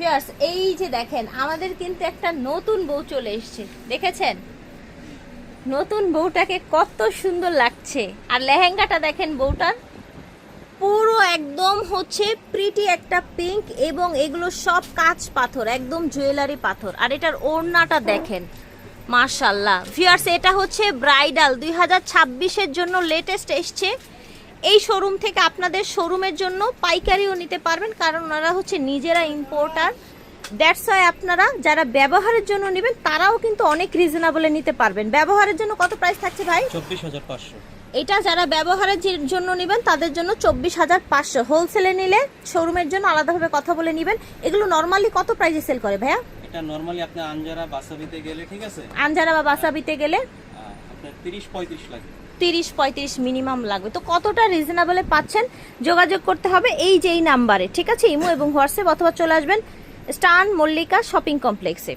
Fierce এই যে দেখেন আমাদের কিন্তু একটা নতুন বউ চলে এসেছে দেখেছেন? নতুন বউটাকে কত সুন্দর লাগছে। আর লেহেঙ্গাটা দেখেন বউটার। পুরো একদম হচ্ছে প্রিটি একটা পিঙ্ক এবং এগুলো সব কাঁচ পাথর একদম জুয়েলারি পাথর। আর এটার ওড়নাটা দেখেন মার্শাল্লাহ ভিউয়ার্স এটা হচ্ছে ব্রাইডাল দুই হাজার ছাব্বিশের জন্য লেটেস্ট এসছে। এই শোরুম থেকে আপনাদের শোরুমের জন্য পাইকারিও নিতে পারবেন কারণ ওনারা হচ্ছে নিজেরা ইম্পোর্টার দ্যাটস ওয়াই আপনারা যারা ব্যবহারের জন্য নেবেন তারাও কিন্তু অনেক রিজনেবলে নিতে পারবেন। ব্যবহারের জন্য কত প্রাইস থাকছে ভাই? চব্বিশ হাজার পাঁচশো। এটা যারা ব্যবহারের জন্য নেবেন তাদের জন্য চব্বিশ হাজার পাঁচশো। হোলসেলে নিলে শোরুমের জন্য আলাদাভাবে কথা বলে নেবেন। এগুলো নর্মালি কত প্রাইসে সেল করে ভাইয়া? এটা নর্মালি আপনি আঞ্জারা বাসাবিতে গেলে ঠিক আছে? আনজারা বা বাসাবিতে গেলে? আপনার তিরিশ পঁয়ত্রিশ লাগে। তিরিশ পঁয়ত্রিশ মিনিমাম লাগবে। তো কতটা রিজনেবলে পাচ্ছেন? যোগাযোগ করতে হবে এই যে এই নাম্বারে ঠিক আছে, ইমো এবং হোয়াটসঅ্যাপ, অথবা চলে আসবেন স্টান মল্লিকা শপিং কমপ্লেক্সে।